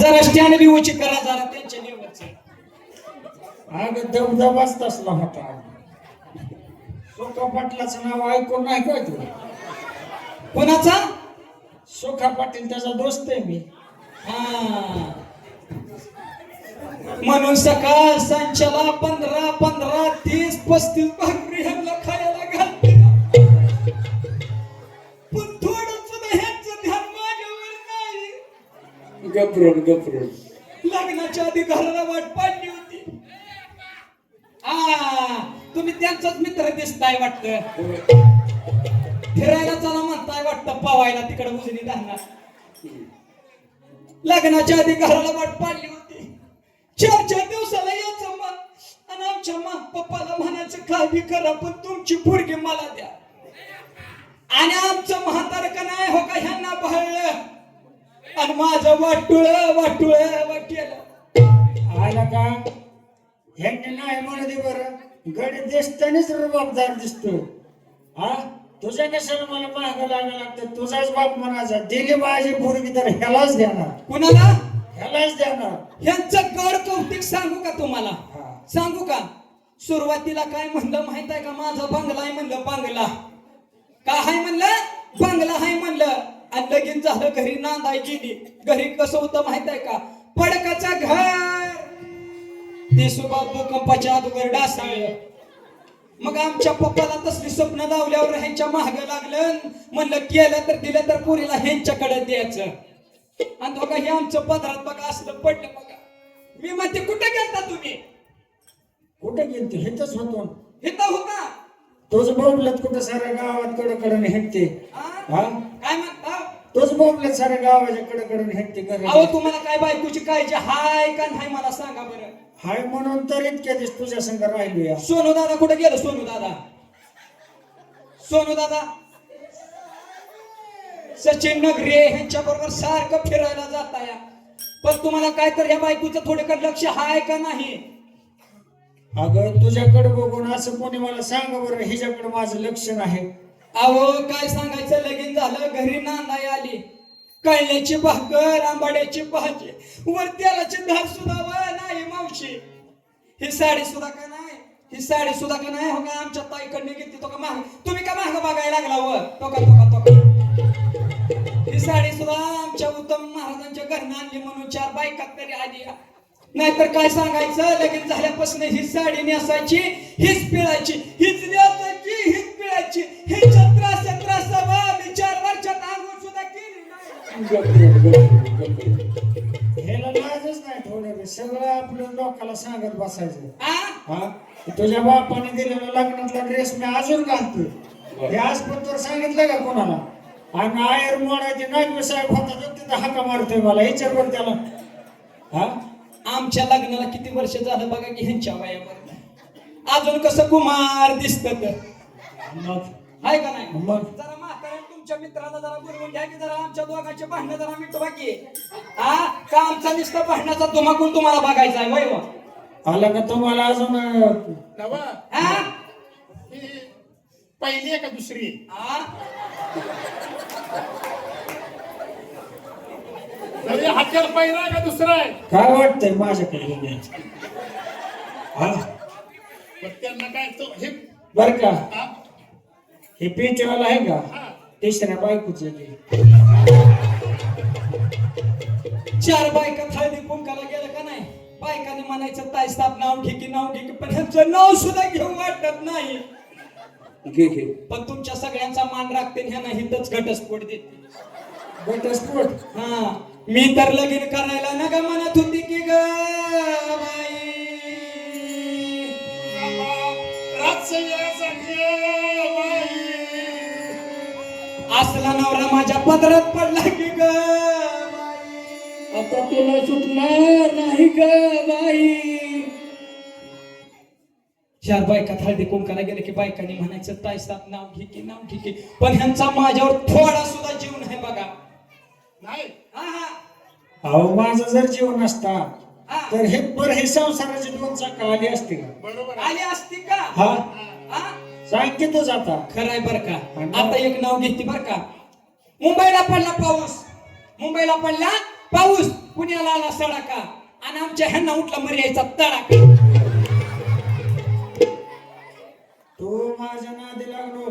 जरा स्टँड बी उचित करा जरा त्यांच्या लेवलचं अगं दबदबाच तसला होता. सुखा पाटलाचं नाव ऐकून नाही काय तू कोणाचा? सुखा पाटील त्याचा दोस्त आहे मी. हा. म्हणून सकाळ संचला पंधरा पंधरा तीस पस्तीस गपरून गपरून लग्नाच्या आधी घराला वाट पाडली होती. आ तुम्ही त्यांचाच मित्र दिसताय वाटत. फिरायला चला म्हणताय वाटतं पवायला तिकडे उजनी धारणार. लग्नाच्या आधी घराला वाट पाडली होती. चार चार दिवसाला यायचं मग आणि आमच्या मा पप्पाला म्हणायचं काय बी करा पण तुमची पोरगी मला द्या. आणि आमचं म्हातार का नाही हो का ह्यांना भाळलं आणि माझं वाटुळ वाटुळ वाटेल. आला का? ह्यांनी नाही म्हणू दे बरं. गडी दिसतानीच रुबाबदार दिसतो. हा? तुझ्या कशाला मला माग लागायला लागतं? तुझाच बाप म्हणायचा दिली माझी पोरगी तर ह्यालाच देणार. कुणाला? ह्यालाच देणार. ह्यांचं गड कौतिक सांगू का तुम्हाला? हा. सांगू का? सुरुवातीला काय म्हणलं माहीत आहे का? माझा बंगला आहे म्हणलं बंगला. का हाय म्हणलं? बंगला हाय म्हणलं. आणि लगीन झालं घरी नांदाय गेली. घरी कसं होतं माहीत आहे का? पडकाचं घर. ते सुबा भूकंपाच्या अगोदर डासाळलं मग आमच्या पप्पाला तसली स्वप्न लावल्यावर ह्यांच्या महाग लागलं. म्हणलं केलं तर दिलं तर पुरीला ह्यांच्याकडे द्यायचं. आणि बघा हे आमचं पदरात बघा असलं पडलं बघा. मी म्हणते कुठे गेलता तुम्ही? कुठे गेलते? हेच होतो. इथं होता. तोच बोंबलत कुठं साऱ्या गावात कडकडून हेटते काय म्हणता? तोच बोंबलत साऱ्या गावाच्या कडकडून घरी अहो तुम्हाला काय बायकोची काळजी हाय का नाही मला सांगा बरं. हाय म्हणून तर इतक्या दिवस तुझ्या संग राहिलो या सोनू दादा कुठे गेलो सोनू दादा? सोनू दादा? सचिन नगरे ह्यांच्या बरोबर सारखं फिरायला जाता या पण तुम्हाला काय तर या बायकोचं थोडं लक्ष हाय का नाही? अगं तुझ्याकडे बघून असं कोणी मला सांग बरं हिच्याकडे माझं लक्ष नाही. अहो काय सांगायचं? लगीन झालं घरी नांदाय आली. कळण्याची भाकर आंबाड्याची भाजी वर तेलाची धार सुद्धा व नाही मावशी. ही साडी सुद्धा का नाही? ही साडी सुद्धा का नाही? हो का आमच्या ताईकडनं घेतली तो का माग? तुम्ही का माग बघायला लागला व? तो का तो का तो का? ही साडी सुद्धा आमच्या उत्तम महाराजांच्या घरनं आणली म्हणून चार बायकात तरी आली. नाहीतर काय सांगायचं? लगीन झाल्यापासून ही साडी नेसायची हीच पिळायची. हीच न्यासायची हीच पिळायची. हीच ह्याला लाजच नाही. सगळं आपलं लोकाला सांगत बसायचं? हा? तुझ्या बापाने दिलेला लग्नातला ड्रेस मी अजून घालतोय. हे आज पण तर सांगितलं का कोणाला? आणि आयर मोडायचे नागवे साहेब होता तर तिथं हाका मारतोय मला. बरं त्याला. हा? आमच्या लग्नाला किती वर्ष झालं बघा की ह्यांच्या वयावर? अजून कसं कुमार दिसत आहे का नाही? मग? जरा तुमच्या मित्राला जरा बोलवून घ्या की जरा आमच्या दोघांचे भांडणं जरा मिटवा की. हा? का आमचा नुसतं भांडणाचा धुमाकून तुम्हाला बघायचा आहे? वय? आला का तुम्हाला अजून? अं, नवा? हा? ही पहिली आहे का दुसरी? हा? नवी पहिला आहे का दुसरा आहे? काय वाटतंय माझ्याकडे हा? पण त्यांना काय तो हे बर का. हा? हे पेटीवाला आहे का? तिसऱ्या बायकोच चार बायका हळदी कुंकाला गेलं का नाही? बायकाने म्हणायचं ताई स्थाप नाव ठिकी नाव ठिकी पण ह्यांचं नाव सुद्धा घेऊ वाटत नाही. घे घे. पण तुमच्या सगळ्यांचा मान राखते आणि ह्यांना हितच घटस्फोट देते. घटस्फोट? हा. मी तर लगीन करायला नका म्हणत होती की ग बाई. असला नवरा माझ्या पदरात पडला की ग बाई. आता तुला सुटणार नाही ग बाई. चार बायका हळदी कुंकाला गेले की बायकांनी म्हणायचं ताई साप नाव घे की नाव घे की. पण ह्यांचा माझ्यावर थोडा सुद्धा जीव नाही बघा. नाही? हा हा. अहो माझा जर जीव नसता हा. तर हे पर हे संसाराची दोन चाक आली असते का बरोबर आहे. आली असती का? हा. हा सांग की तूच आता खरंय बर का. आता एक नाव घेते बर का. मुंबईला पडला पाऊस. मुंबईला पडला पाऊस. पुण्याला आला सडाका. आणि आमच्या ह्यांना उठला मर्यायचा तडाका तू माझ्या नादी लागलो.